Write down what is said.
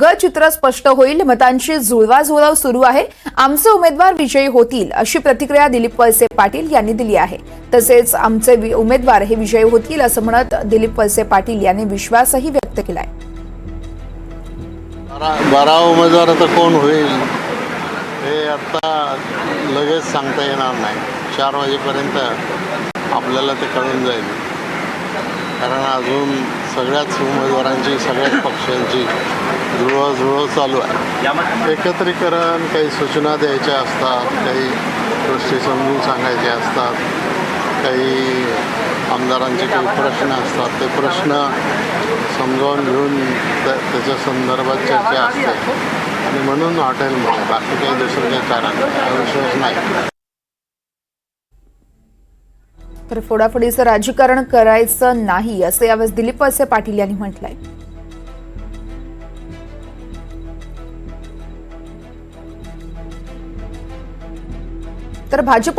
ग चित्र स्पष्ट होईल मतांची जुळवाजुळव सुरू आहे. आमचे उमेदवार विजयी होतील अशी प्रतिक्रिया दिलीप वळसे पाटील यांनी दिली आहे. तसेच आमचे उमेदवार हे विजयी होतील असं म्हणत दिलीप वळसे पाटील यांनी विश्वासही व्यक्त केलाय. आहे बारा उमेदवार आता कोण होईल हे आता लगेच सांगता येणार नाही. चार वाजेपर्यंत आपल्याला ते कळून जाईल. कारण अजून सगळ्याच उमेदवारांची सगळ्याच पक्षांची जुळवाजुळव चालू आहे. एकत्रीकरण काही सूचना द्यायच्या असतात काही गोष्टी समजून सांगायच्या असतात काही आमदारांचे काही प्रश्न असतात ते प्रश्न समजावून घेऊन त्या त्याच्या संदर्भात चर्चा असते. आणि म्हणून हॉटेलमध्ये बाकी काही दुसरं काही कारण विश्वास नाही. तर फोडाफोडीचं राजकारण करायचं नाही असं यावेळेस दिलीप वळसे पाटील यांनी म्हटलंय. तर भाजप